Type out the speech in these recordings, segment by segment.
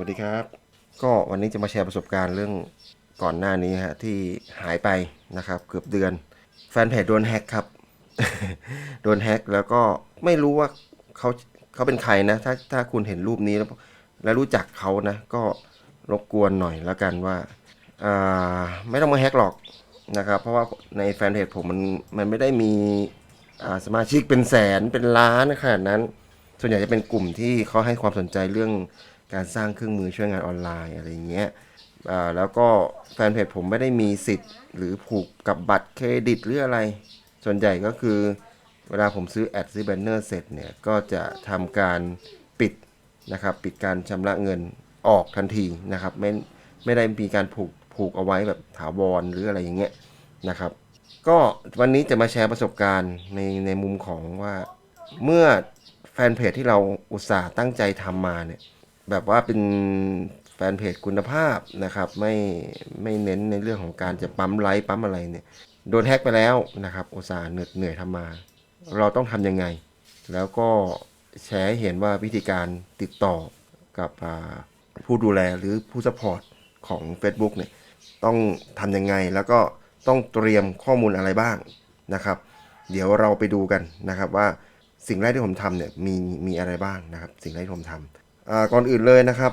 วัสดีครับ ก็วันนี้จะมาแชร์ประสบการณ์เรื่องก่อนหน้านี้ฮะที่หายไปนะครับ เกือบเดือน แฟนเพจโดนแฮกครับ โดนแฮกแล้วก็ไม่รู้ว่าเขาเขาเป็นใครนะ ถ้าถ้าคุณเห็นรูปนี้แล้วแล้วรู้จักเขานะ ก็รบกวนหน่อยแล้วกันว่าอ่าไม่ต้องมาแฮกหรอกนะครับ เพราะว่าในแฟนเพจผมมันมันไม่ได้มีอ่าสมาชิกเป็นแสนเป็นล้านขนาดนั้น ส่วนใหญ่จะเป็นกลุ่มที่เขาให้ความสนใจเรื่อง การสร้างเครื่องมือช่วยงานออนไลน์อะไรอย่างเงี้ยแล้วก็แฟนเพจผมไม่ได้มีสิทธิ์ หรือผูกกับบัตรเครดิตหรืออะไร ส่วนใหญ่ก็คือเวลาผมซื้อแอดซื้อแบนเนอร์เสร็จเนี่ย ก็จะทำการปิดนะครับ ปิดการชำระเงินออกทันทีนะครับ ไม่ไม่ได้มีการผูกผูกเอาไว้แบบถาวรหรืออะไรอย่างเงี้ยนะครับ ก็วันนี้จะมาแชร์ประสบการณ์ในในมุมของว่าเมื่อแฟนเพจที่เราอุตส่าห์ตั้งใจทำมาเนี่ย แบบว่าเป็นแฟนเพจคุณภาพนะครับไม่ไม่เน้นในเรื่องของการจะปั๊มไลค์ปั๊มอะไรเนี่ยโดนแฮ็กไปแล้วนะครับอุตส่าห์เหนื่อยเหนื่อยทำมา เราต้องทำยังไง แล้วก็แชร์เห็นว่าวิธีการติดต่อกับผู้ดูแลหรือผู้สปอร์ตของ Facebook เนี่ยต้องทำยังไงแล้วก็ต้องเตรียมข้อมูลอะไรบ้างนะครับ เดี๋ยวเราไปดูกันนะครับว่าสิ่งแรกที่ผมทำเนี่ยมีมีอะไรบ้างนะครับ สิ่งแรกที่ผมทำ ก่อนอื่นเลยนะครับ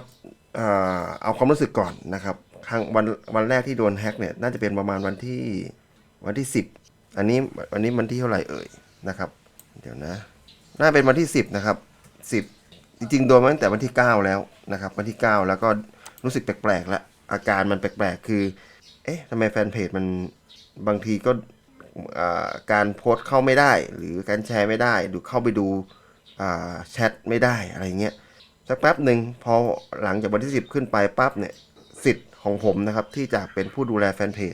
เอาความรู้สึกก่อนนะครับครั้งวันวันแรกที่โดนแฮ็กเนี่ยน่าจะเป็นประมาณวันที่วันที่ 10 อันนี้วันนี้วันที่เท่าไหร่เอ่ยนะครับ เดี๋ยวนะน่าเป็นวันที่ 10นะครับ10 จริงๆโดนมาตั้งแต่วันที่ 9 แล้วนะครับ วันที่ 9 แล้วก็รู้สึกแปลกๆล้วอาการมันแปลกๆ คือเอ๊ะทำไมแฟนเพจมันบางทีก็การโพสต์เข้าไม่ได้ หรือการแชร์ไม่ได้หรือเข้าไปดูแชทไม่ได้อะไรเงี้ย สักแป๊บหนึ่งพอหลังจากวันที่ 10 ขึ้นไปปั๊บเนี่ยสิทธิ์ของผมนะครับที่จะเป็นผู้ดูแลแฟนเพจ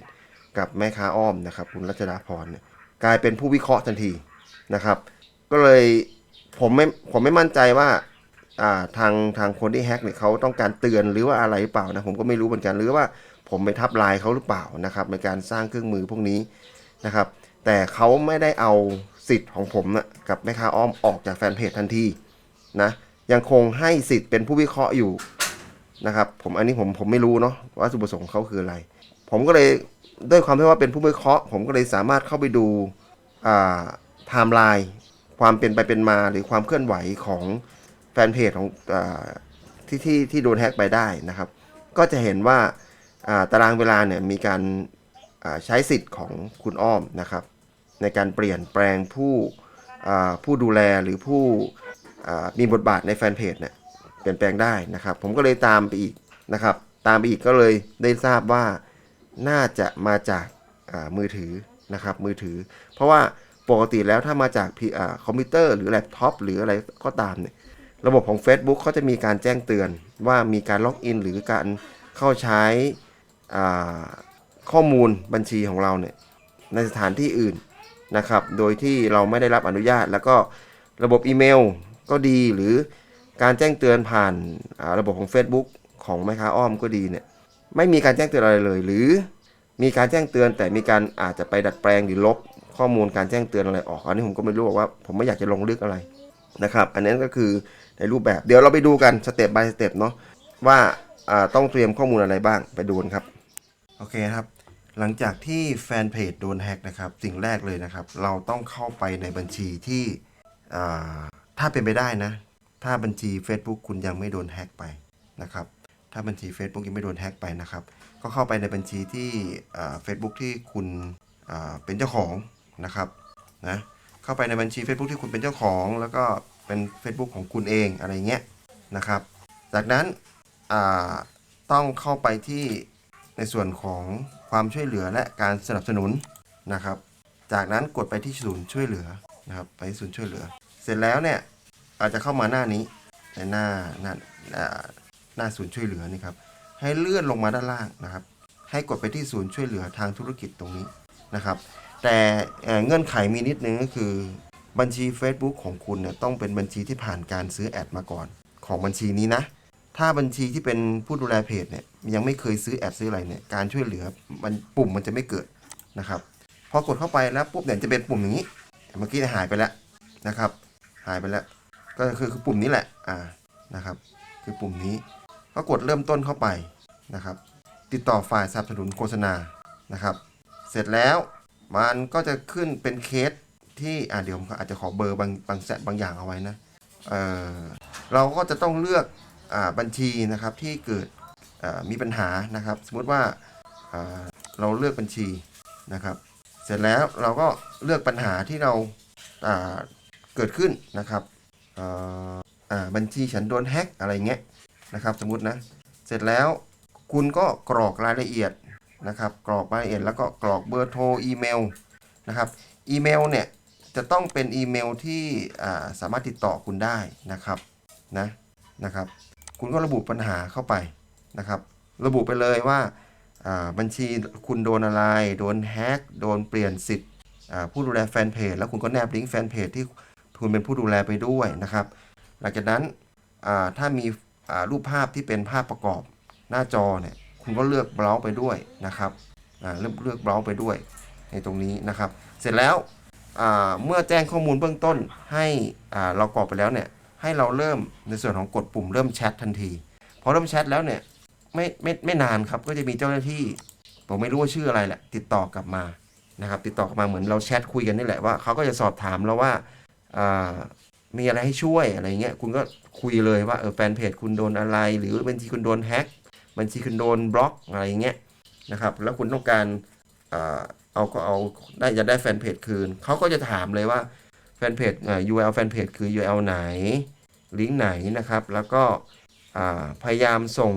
กับแม่ค้าอ้อมนะครับคุณรัชดาพรเนี่ยกลายเป็นผู้วิเคราะห์ทันทีนะครับ ก็เลยผมไม่ผมไม่มั่นใจว่าอ่าทางทางคนที่แฮ็กเนี่ยเขาต้องการเตือนหรือว่าอะไรหรือเปล่านะผมก็ไม่รู้เหมือนกันหรือว่าผมไปทับลายเขาหรือเปล่านะครับ ในการสร้างเครื่องมือพวกนี้นะครับ แต่เขาไม่ได้เอาสิทธิ์ของผมนะกับแม่ค้าอ้อมออกจากแฟนเพจทันทีนะ ยังคงให้สิทธิ์เป็นผู้วิเคราะห์อยู่นะครับ ผมอันนี้ผมผมไม่รู้เนาะว่าจุดประสงค์เขาคืออะไร ผมก็เลยด้วยความที่ว่าเป็นผู้วิเคราะห์ ผมก็เลยสามารถเข้าไปดูไทม์ไลน์ความเป็นไปเป็นมาหรือความเคลื่อนไหวของแฟนเพจของอที่ที่ที่โดนแฮ็กไปได้นะครับ ก็จะเห็นว่าตารางเวลาเนี่ยมีการใช้สิทธิ์ของคุณอ้อมนะครับ ในการเปลี่ยนแปลงผู้ผู้ดูแลหรือผู้ มีบทบาทในแฟนเพจเนี่ยเปลี่ยนแปลงได้นะครับ ผมก็เลยตามไปอีกนะครับ ตามไปอีกก็เลยได้ทราบว่าน่าจะมาจากมือถือนะครับมือถือ เพราะว่าปกติแล้วถ้ามาจากอ่าคอมพิวเตอร์หรือแล็ปท็อปหรืออะไรก็ตามเนี่ยระบบของ Facebook เขาจะมีการแจ้งเตือนว่ามีการล็อกอินหรือการเข้าใช้ข้อมูลบัญชีของเราเนี่ยในสถานที่อื่นนะครับ โดยที่เราไม่ได้รับอนุญาต แล้วก็ระบบอีเมล ก็ดีหรือการแจ้งเตือนผ่านาระบบของ Facebook ของแม่ค้าอ้อมก็ดีเนี่ยไม่มีการแจ้งเตือนอะไรเลย หรือมีการแจ้งเตือนแต่มีการอาจจะไปดัดแปลงหรือลบข้อมูลการแจ้งเตือนอะไรออกอันนี้ผมก็ไม่รู้ว่าผมไม่อยากจะลงลึกอะไรนะครับ อันนั้นก็คือในรูปแบบเดี๋ยวเราไปดูกันสเต็ป by สเต็ปเนาะว่าาต้องเตรียมข้อมูลอะไรบ้างไปดูนครับโอเคครับ หลังจากที่แฟนเพจโดนแฮกนะครับ สิ่งแรกเลยนะครับ เราต้องเข้าไปในบัญชีที่อ่า ถ้าเป็นไปได้นะ ถ้าบัญชี Facebook คุณยังไม่โดนแฮ็กไปนะครับ ถ้าบัญชี Facebook ยังไม่โดนแฮ็กไปนะครับ ก็เข้าไปในบัญชีที่เฟซบุ๊กที่คุณเป็นเจ้าของนะครับนะเข้าไปในบัญชี Facebook ที่คุณเป็นเจ้าของ แล้วก็เป็น Facebook ของคุณเองอะไรเงี้ยนะครับ จากนั้นต้องเข้าไปที่ในส่วนของความช่วยเหลือและการสนับสนุนนะครับ จากนั้นกดไปที่ศูนย์ช่วยเหลือนะครับ ไปที่ศูนย์ช่วยเหลือ ร็จแล้วเนี่ยอาจจะเข้ามาหน้านี้ในหน้าหน้าอ่าหน้าศูนย์ช่วยเหลือนี่ครับให้เลื่อนลงมาด้านล่างนะครับ ให้กดไปที่ศูนย์ช่วยเหลือทางธุรกิจตรงนี้นะครับ แต่เงื่อนไขมีนิดนึงก็คือบัญชี Facebook ของคุณเนี่ยต้องเป็นบัญชีที่ผ่านการซื้อแอดมาก่อน ของบัญชีนี้นะ ถ้าบัญชีที่เป็นผู้ดูแลเพจเนี่ยยังไม่เคยซื้อแอดซื้ออะไรเนี่ยการช่วยเหลือมันปุ่มมันจะไม่เกิดนะครับพอกดเข้าไปแล้วปุ๊บเนี่ยจะเป็นปุ่มอย่างนี้เมื่อกี้หายไปแล้วนะครับายไปแล้ว ก็คือคือปุ่มนี้แหละ อ่า นะครับ คือปุ่มนี้ ก็กดเริ่มต้นเข้าไปนะครับ ติดต่อฝ่ายสนับสนุนโฆษณา นะครับ เสร็จแล้วมันก็จะขึ้นเป็นเคสที่ อ่าเดี๋ยวผมอาจจะขอเบอร์บางบางแสบางอย่างเอาไว้นะ เออเราก็จะต้องเลือก อ่า บัญชีนะครับที่เกิดอ่ามีปัญหานะครับ สมมุติว่าอ่าเราเลือกบัญชีนะครับ เสร็จแล้วเราก็เลือกปัญหาที่เราอ่า เกิดขึ้นนะครับอ่าบัญชีฉันโดนแฮ็กอะไรเงี้ยนะครับ สมมตินะ เสร็จแล้วคุณก็กรอกรายละเอียดนะครับ กรอกรายละเอียดแล้วก็กรอกเบอร์โทรอีเมลนะครับอีเมลเนี่ยจะต้องเป็นอีเมลที่สามารถติดต่อคุณได้นะครับนะนะครับ คุณก็ระบุปัญหาเข้าไปนะครับ ระบุไปเลยว่าบัญชีคุณโดนอะไร โดนแฮ็กโดนเปลี่ยนสิทธิ์ผู้ดูแลแฟนเพจแล้วคุณก็แนบลิงก์แฟนเพจที่ คุณเป็นผู้ดูแลไปด้วยนะครับ หลังจากนั้นถ้ามีรูปภาพที่เป็นภาพประกอบหน้าจอเนี่ยคุณก็เลือกเบราว์ไปด้วยนะครับเลือกเลือกเบราว์ไปด้วยในตรงนี้นะครับ เสร็จแล้วเมื่อแจ้งข้อมูลเบื้องต้นให้เรากรอกไปแล้วเนี่ยให้เราเริ่มในส่วนของกดปุ่มเริ่มแชททันทีพอเริ่มแชทแล้วเนี่ยไม่ไม่ไม่นานครับก็จะมีเจ้าหน้าที่ผมไม่รู้ว่าชื่ออะไรแหละติดต่อกลับมานะครับ ติดต่อกลับมาเหมือนเราแชทคุยกันนี่แหละว่าเขาก็จะสอบถามเราว่า มีอะไรให้ช่วยอะไรเงี้ยคุณก็คุยเลยว่าเออแฟนเพจคุณโดนอะไร หรือบัญชีคุณโดนแฮ็กบัญชีคุณโดนบล็อกอะไรเงี้ยนะครับ แล้วคุณต้องการอเอาก็เอาได้จะได้แฟนเพจคืนเขาก็จะถามเลยว่าแฟนเพจ URL แฟนเพจคือ URL ไหนลิงก์ไหนนะครับ แล้วก็พยายามส่ง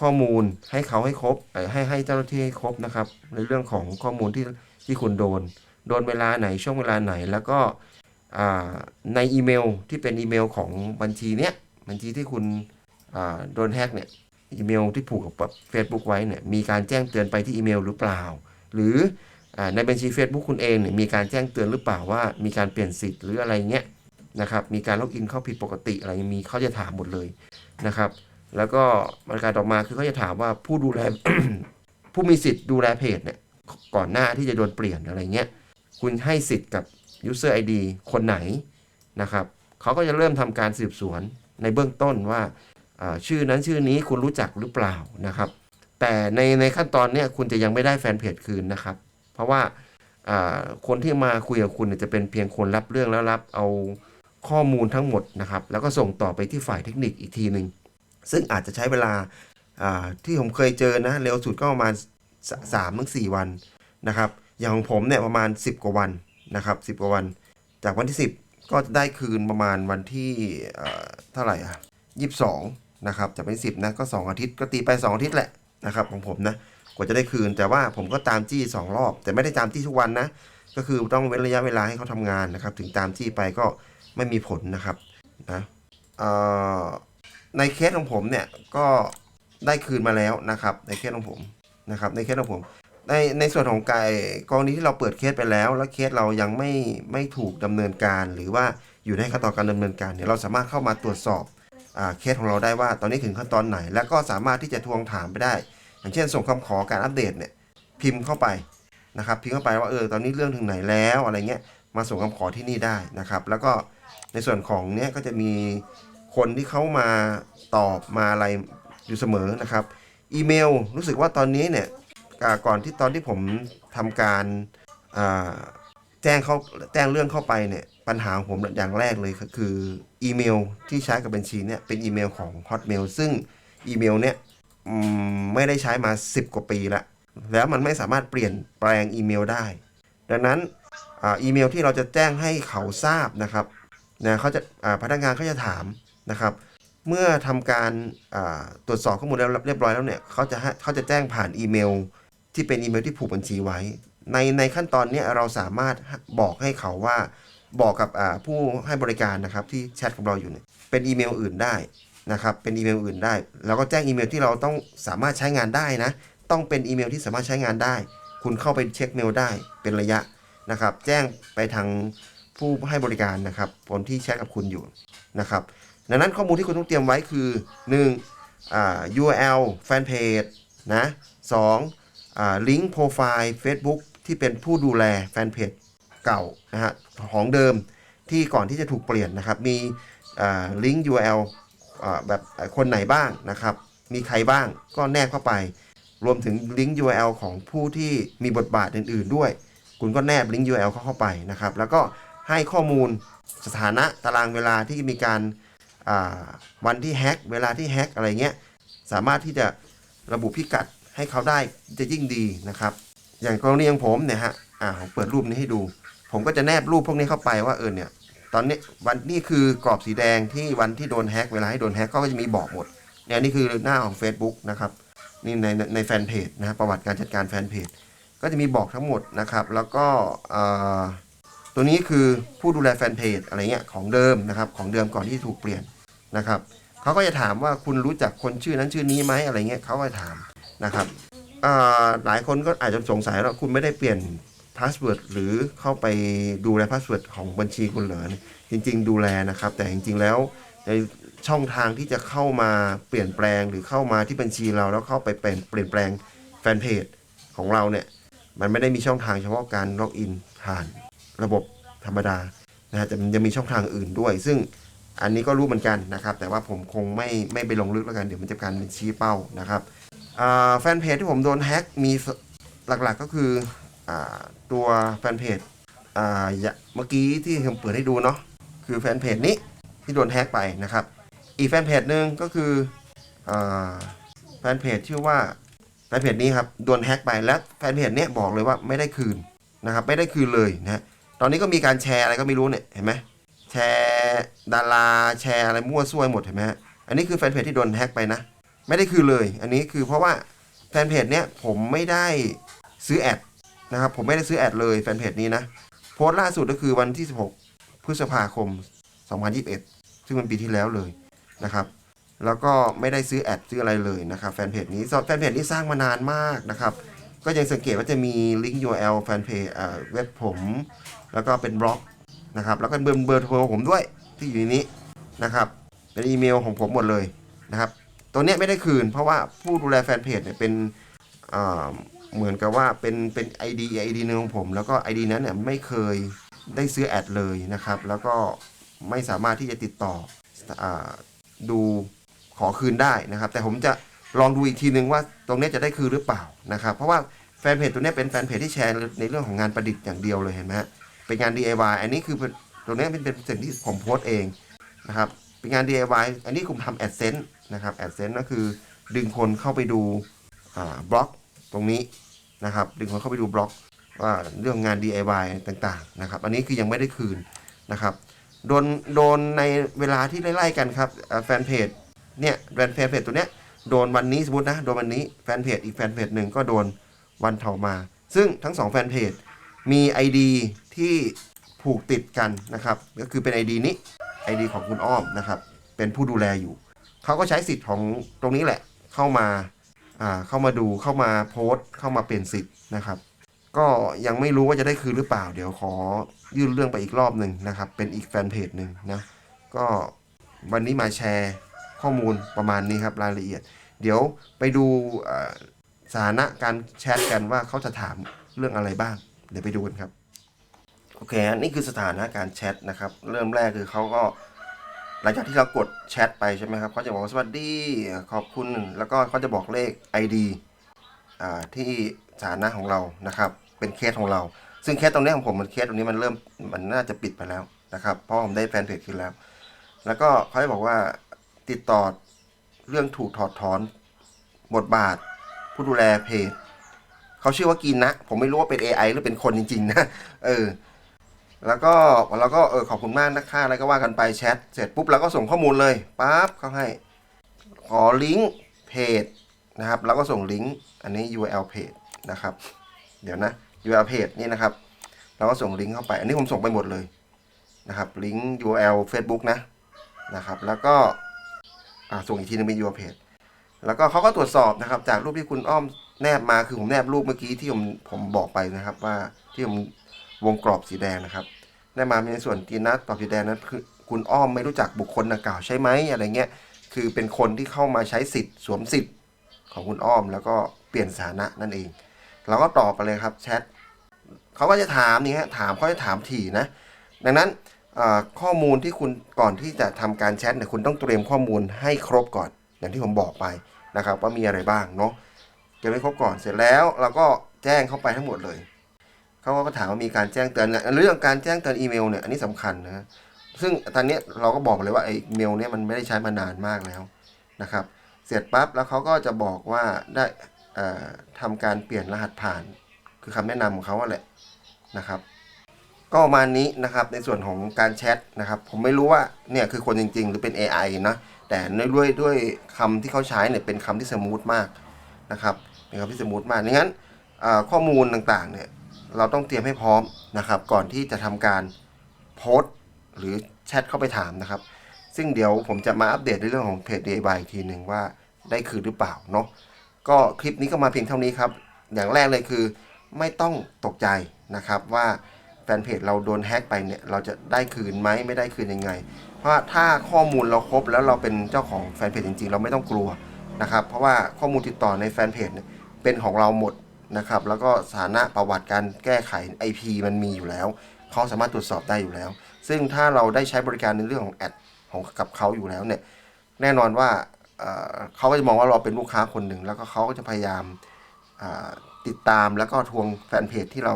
ข้อมูลให้เขาให้ครบให้ให้เจ้าหน้าที่ให้ครบนะครับ ในเรื่องของข้อมูลที่ที่คุณโดน โดนเวลาไหนช่วงเวลาไหน แล้วก็ ในอีเมลที่เป็นอีเมลของบัญชีเนี้ยบัญชีที่คุณโดนแฮกเนี่ยอีเมลที่ผูกกับ Facebook ไว้เนี่ยมีการแจ้งเตือนไปที่อีเมลหรือเปล่า หรืออในบัญชี Facebook คุณเองเนี่ยมีการแจ้งเตือนหรือเปล่าว่ามีการเปลี่ยนสิทธิ์หรืออะไรเงี้ยนะครับมีการล็อกอินเข้าผิดปกติอะไรมีเขาจะถามหมดเลยนะครับ แล้วก็บริการต่อมาคือเขาจะถามว่าผู้ดูแลผู้มีสิทธิ์ดูแลเพจเนี่ยก่อนหน้าที่จะโดนเปลี่ยนอะไรเงี้ยคุณให้สิทธิ์กับ user ID คนไหนนะครับเขาก็จะเริ่มทำการสืบสวนในเบื้องต้นว่าชื่อนั้นชื่อนี้คุณรู้จักหรือเปล่านะครับ แต่ในในขั้นตอนนี้คุณจะยังไม่ได้แฟนเพจคืนนะครับ เพราะว่าคนที่มาคุยกับคุณจะเป็นเพียงคนรับเรื่องแล้วรับเอาข้อมูลทั้งหมดนะครับ แล้วก็ส่งต่อไปที่ฝ่ายเทคนิคอีกทีหนึ่งซึ่งอาจจะใช้เวลาที่ผมเคยเจอนะเร็วสุดก็ประมาณสามถึงสี่วันนะครับ อย่างของผมเนี่ยประมาณ 10 กว่าวัน นะครับ10กว่าวัน จากวันที่10ก็จะได้คืนประมาณวันที่เอ่อเท่าไหร่อะ22นะครับจากวันที่10นะก็2อาทิตย์ก็ตีไป2อาทิตย์แหละนะครับของผมนะกว่าจะได้คืนแต่ว่าผมก็ตามจี้2รอบ แต่ไม่ได้ตามจี้ทุกวันนะก็คือต้องเว้นระยะเวลาให้เขาทำงานนะครับ ถึงตามจี้ไปก็ไม่มีผลนะครับนะเอ่อในเคสของผมเนี่ยก็ได้คืนมาแล้วนะครับ ในเคสของผมนะครับ ในเคสของผม ในในส่วนของกายกรณีที่เราเปิดเคสไปแล้ว แล้วเคสเรายังไม่ไม่ถูกดำเนินการ หรือว่าอยู่ในขั้นตอนการดำเนินการเนี่ยเราสามารถเข้ามาตรวจสอบอเคสของเราได้ว่าตอนนี้ถึงขั้นตอนไหน แล้วก็สามารถที่จะทวงถามไปได้ อย่างเช่น ส่งคำขอการอัปเดตเนี่ยพิมพ์เข้าไปนะครับพิมพ์เข้าไปว่าเออตอนนี้เรื่องถึงไหนแล้วอะไรเงี้ยมาส่งคำขอที่นี่ได้นะครับ แล้วก็ในส่วนของเนี้ยก็จะมีคนที่เขามาตอบมาอะไรอยู่เสมอนะครับ อีเมลรู้สึกว่าตอนนี้เนี่ย ก่อนที่ตอนที่ผมทำการแจ้งเขาแจ้งเรื่องเข้าไปเนี่ยปัญหาของผมอย่างแรกเลยก็คืออีเมลที่ใช้กับบัญชีเนี่ยเป็นอีเมลของ Hotmail ซึ่งอีเมลเนี่ยไม่ได้ใช้มา 10 กว่าปีละแล้วมันไม่สามารถเปลี่ยนแปลงอีเมลได้ ดังนั้นอ,อีเมลที่เราจะแจ้งให้เขาทราบนะครับนะเขาจะพนักงานเขาจะถามนะครับ เมื่อทำการตรวจสอบข้อมูลแล้วเรียบร้อยแล้วเนี่ยเขาจะให้เขาจะแจ้งผ่านอีเมล ที่เป็นอีเมลที่ผูกบัญชีไว้ ในในขั้นตอนนี้เราสามารถบอกให้เขาว่าบอกกับผู้ให้บริการนะครับที่แชทกับเราอยู่เนี่ยเป็นอีเมลอื่นได้นะครับเป็นอีเมลอื่นได้ แล้วก็แจ้งอีเมลที่เราต้องสามารถใช้งานได้นะ ต้องเป็นอีเมลที่สามารถใช้งานได้ คุณเข้าไปเช็คเมลได้เป็นระยะนะครับ แจ้งไปทางผู้ให้บริการนะครับคนที่แชทกับคุณอยู่นะครับ ดังนั้นข้อมูลที่คุณต้องเตรียมไว้คือ 1. อ่า URL แฟนเพจนะ 2. อ่า ลิงก์โปรไฟล์ Facebook ที่เป็นผู้ดูแลแฟนเพจเก่านะฮะของเดิมที่ก่อนที่จะถูกเปลี่ยนนะครับ มีอ่าลิงก์ URL อ่าแบบคนไหนบ้างนะครับ มีใครบ้างก็แนบเข้าไป รวมถึงลิงก์ URL ของผู้ที่มีบทบาทอื่น ๆ ด้วย คุณก็แนบลิงก์ URL เข้าเข้าไปนะครับ แล้วก็ให้ข้อมูลสถานะตารางเวลาที่มีการอ่าวันที่แฮ็กเวลาที่แฮ็กอะไรเงี้ย สามารถที่จะระบุพิกัด ให้เขาได้จะยิ่งดีนะครับ อย่างกรณีของผมเนี่ยฮะอ่าผมเปิดรูปนี้ให้ดู ผมก็จะแนบรูปพวกนี้เข้าไปว่าเออเนี่ยตอนนี้วันนี่คือกรอบสีแดงที่วันที่โดนแฮกเวลาให้โดนแฮกก็จะมีบอกหมดเนี่ยนี่คือหน้าของ Facebook นะครับนี่ในในแฟนเพจนะฮะประวัติการจัดการแฟนเพจก็จะมีบอกทั้งหมดนะครับ แล้วก็อ่อตัวนี้คือผู้ดูแลแฟนเพจอะไรเงี้ยของเดิมนะครับของเดิมก่อนที่ถูกเปลี่ยนนะครับเขาก็จะถามว่าคุณรู้จักคนชื่อนั้นชื่อนี้ไหมอะไรเงี้ยเขาก็จะถาม นะครับหลายคนก็อาจจะสงสัยว่าคุณไม่ได้เปลี่ยนพาสเวิร์ดหรือเข้าไปดูแลพาสเวิร์ดของบัญชีคุณเหรอจริง ๆ ดูแลนะครับ แต่จริง ๆ แล้วในช่องทางที่จะเข้ามาเปลี่ยนแปลงหรือเข้ามาที่บัญชีเราแล้วเข้าไปเปลี่ยนเปลี่ยนแปลงแฟนเพจของเราเนี่ยมันไม่ได้มีช่องทางเฉพาะการล็อกอินผ่านระบบธรรมดานะฮะแต่มันจะมีช่องทางอื่นด้วย ซึ่งอันนี้ก็รู้เหมือนกันนะครับ แต่ว่าผมคงไม่ไม่ไปลงลึกแล้วกันเดี๋ยวมันจะการเป็นชี้เป้านะครับ แฟนเพจที่ผมโดนแฮ็กมีหลักๆก็คืออตัวแฟนเพจเมื่อกี้ที่ผมเปิดให้ดูเนาะคือแฟนเพจนี้ที่โดนแฮ็กไปนะครับ อีกแฟนเพจหนึ่งก็คืออแฟนเพจชื่อว่าแฟนเพจนี้ครับโดนแฮ็กไปแล้วแฟนเพจเนี้ยบอกเลยว่าไม่ได้คืนนะครับ ไม่ได้คืนเลยนะตอนนี้ก็มีการแชร์อะไรก็ไม่รู้เนี่ยเห็นไหมแชร์ดาราแชร์อะไรมั่วซั่วหมดเห็นไหมฮะอันนี้คือแฟนเพจที่โดนแฮ็กไปนะ ไม่ได้คืนเลย อันนี้คือเพราะว่าแฟนเพจเนี้ยผมไม่ได้ซื้อแอดนะครับ ผมไม่ได้ซื้อแอดเลยแฟนเพจนี้นะ โพสต์ล่าสุดก็คือวันที่ 16 พฤษภาคม 2021 ซึ่งมันปีที่แล้วเลยนะครับ แล้วก็ไม่ได้ซื้อแอดซื้ออะไรเลยนะครับแฟนเพจนี้แฟนเพจนี้สร้างมานานมากนะครับ ก็ยังสังเกตว่าจะมีลิงก์ URL แฟนเพจเว็บผม แล้วก็เป็นบล็อกนะครับ แล้วก็เบอร์เบอร์โทรผมด้วยที่อยู่ในนี้นะครับ เป็นอีเมลของผมหมดเลยนะครับ ตัวเนี้ยไม่ได้คืน เพราะว่าผู้ดูแลแฟนเพจเนี่ยเป็นเหมือนกับว่าเป็นเป็น ID ID หนึงของผม แล้วก็ ID นั้นเนี่ยไม่เคยได้ซื้อแอดเลยนะครับ แล้วก็ไม่สามารถที่จะติดต่ออดูขอคืนได้นะครับ แต่ผมจะลองดูอีกทีนึงว่าตรงเนี้ยจะได้คืนหรือเปล่านะครับ เพราะว่าแฟนเพจตัวเนี้ยเป็นแฟนเพจที่แชร์ในเรื่องของงานประดิษฐ์อย่างเดียวเลยเห็นไหมฮะเป็นงาน DIY อันนี้คือตัวเนี้ยเป็นเป็นสิ่งที่ผมโพสต์เองนะครับ เป็นงาน DIY อันนี้ผมทำ AdSense นะครับ AdSense ก็คือดึงคนเข้าไปดูบล็อกตรงนี้นะครับ ดึงคนเข้าไปดูบล็อกว่าเรื่องงาน DIY ต่างๆนะครับ อันนี้คือยังไม่ได้คืนนะครับ โดนโดนในเวลาที่ไล่ๆกันครับแฟนเพจเนี่ยแฟนเพจตัวเนี้ยโดนวันนี้สมมตินะโดนวันนี้แฟนเพจอีกแฟนเพจหนึ่งก็โดนวันเถามา ซึ่งทั้งสองแฟนเพจมี ID ที่ผูกติดกันนะครับ ก็คือเป็น ID นี้ ID ของคุณอ้อมนะครับ เป็นผู้ดูแลอยู่ เขาก็ใช้สิทธิ์ของตรงนี้แหละ เข้ามาอ่าเข้ามาดูเข้ามาโพสต์ เข้ามาเปลี่ยนสิทธิ์นะครับ ก็ยังไม่รู้ว่าจะได้คืนหรือเปล่า เดี๋ยวขอยื่นเรื่องไปอีกรอบหนึ่งนะครับ เป็นอีกแฟนเพจหนึ่งนะ ก็วันนี้มาแชร์ข้อมูลประมาณนี้ครับรายละเอียด เดี๋ยวไปดูสถานะการแชทกันว่าเขาจะถามเรื่องอะไรบ้าง เดี๋ยวไปดูกันครับ โอเคอันนี่คือสถานะการแชทนะครับ เริ่มแรกคือเขาก็ หลังจากที่เรากดแชทไปใช่ไหมครับเขาจะบอกว่าสวัสดีขอบคุณ แล้วก็เขาจะบอกเลข ID อ่าที่สถานะของเรานะครับ เป็นเคสของเรา ซึ่งเคสตรงนี้ของผมมันเคสตรงนี้มันเริ่มมันน่าจะปิดไปแล้วนะครับเพราะผมได้แฟนเพจคืนแล้ว แล้วก็เขาจะบอกว่าติดต่อเรื่องถูกถอดถอนบทบาท ผู้ดูแลเพจเขาชื่อว่ากินนะ ผมไม่รู้ว่าเป็น AI หรือเป็นคนจริง ๆ นะ เออ แล้วก็เราก็เออขอบคุณมากนะคะอะไรก็ว่ากันไปแชทเสร็จปุ๊บเราก็ส่งข้อมูลเลยปั๊บเขาให้ ขอลิงก์เพจนะครับแล้วก็ส่งลิงก์อันนี้ URL เพจนะครับ เดี๋ยวนะ URL เพจนี่นะครับ เราก็ส่งลิงก์เข้าไป อันนี้ผมส่งไปหมดเลยนะครับลิงก์ URL Facebook นะนะครับแล้วก็อ่าส่งอีกทีนึงเป็น URL เพจแล้วก็เขาก็ตรวจสอบนะครับ จากรูปที่คุณอ้อมแนบมาคือผมแนบรูปเมื่อกี้ที่ผมผมบอกไปนะครับ ว่าที่ผม วงกรอบสีแดงนะครับได้มาในส่วนทีนัดตอบสีแดงนั้นคือคุณอ้อมไม่รู้จักบุคคลดังกล่าวใช่ไหมอะไรเงี้ยคือเป็นคนที่เข้ามาใช้สิทธิ์สวมสิทธิ์ของคุณอ้อมแล้วก็เปลี่ยนสถานะนั่นเอง เราก็ตอบไปเลยครับแชทเขาก็จะถามนี่ฮะถามเขาจะถามถี่นะ ดังนั้นข้อมูลที่คุณก่อนที่จะทำการแชทเนี่ยคุณต้องเตรียมข้อมูลให้ครบก่อน อย่างที่ผมบอกไปนะครับว่ามีอะไรบ้างเนาะเก็บให้ครบก่อนเสร็จแล้วเราก็แจ้งเข้าไปทั้งหมดเลย เขาก็ถามว่ามีการแจ้งเตือนเนี่ยเรื่องการแจ้งเตือนอีเมลเนี่ยอันนี้สำคัญนะซึ่งตอนนี้เราก็บอกเลยว่าไอ้เมลเนี่ยมันไม่ได้ใช้มานานมากแล้วนะครับ เสร็จปั๊บแล้วเขาก็จะบอกว่าได้ทำการเปลี่ยนรหัสผ่าน คือคำแนะนำของเขาอะแหละนะครับ ก็ประมาณนี้นะครับในส่วนของการแชทนะครับ ผมไม่รู้ว่าเนี่ยคือคนจริง ๆ หรือเป็น AI นะแต่ด้วยด้วยคำที่เขาใช้เนี่ยเป็นคำที่สมูทมากนะครับเป็นคำที่สมูทมากดังนั้นข้อมูลต่างๆเนี่ย เราต้องเตรียมให้พร้อมนะครับ ก่อนที่จะทำการโพสต์หรือแชทเข้าไปถามนะครับ ซึ่งเดี๋ยวผมจะมาอัปเดตในเรื่องของเพจ Day by อีกทีหนึ่งว่าได้คืนหรือเปล่าเนาะก็คลิปนี้ก็มาเพียงเท่านี้ครับ อย่างแรกเลยคือไม่ต้องตกใจนะครับว่าแฟนเพจเราโดนแฮ็กไปเนี่ยเราจะได้คืนไหมไม่ได้คืนยังไง เพราะถ้าข้อมูลเราครบแล้วเราเป็นเจ้าของแฟนเพจจริงๆ เราไม่ต้องกลัวนะครับ เพราะว่าข้อมูลติดต่อในแฟนเพจเป็นของเราหมด นะครับ แล้วก็สถานะประวัติการแก้ไข IP มันมีอยู่แล้ว เขาสามารถตรวจสอบได้อยู่แล้ว ซึ่งถ้าเราได้ใช้บริการในเรื่องของแอดของกับเขาอยู่แล้วเนี่ย แน่นอนว่าเเขาก็จะมองว่าเราเป็นลูกค้าคนหนึ่ง แล้วก็เขาก็จะพยายามาติดตามแล้วก็ทวงแฟนเพจที่เรา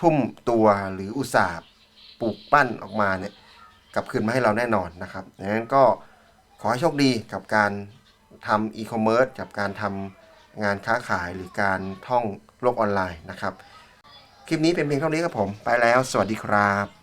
ทุ่มตัวหรืออุตสาห์ปลูกปั้นออกมาเนี่ยกลับคืนมาให้เราแน่นอนนะครับดังนั้นก็ขอให้โชคดีกับการทำอีคอมเมิร์ซกับการทำ งานค้าขายหรือการท่องโลกออนไลน์นะครับ คลิปนี้เป็นเพียงเท่านี้ครับผม ไปแล้ว สวัสดีครับ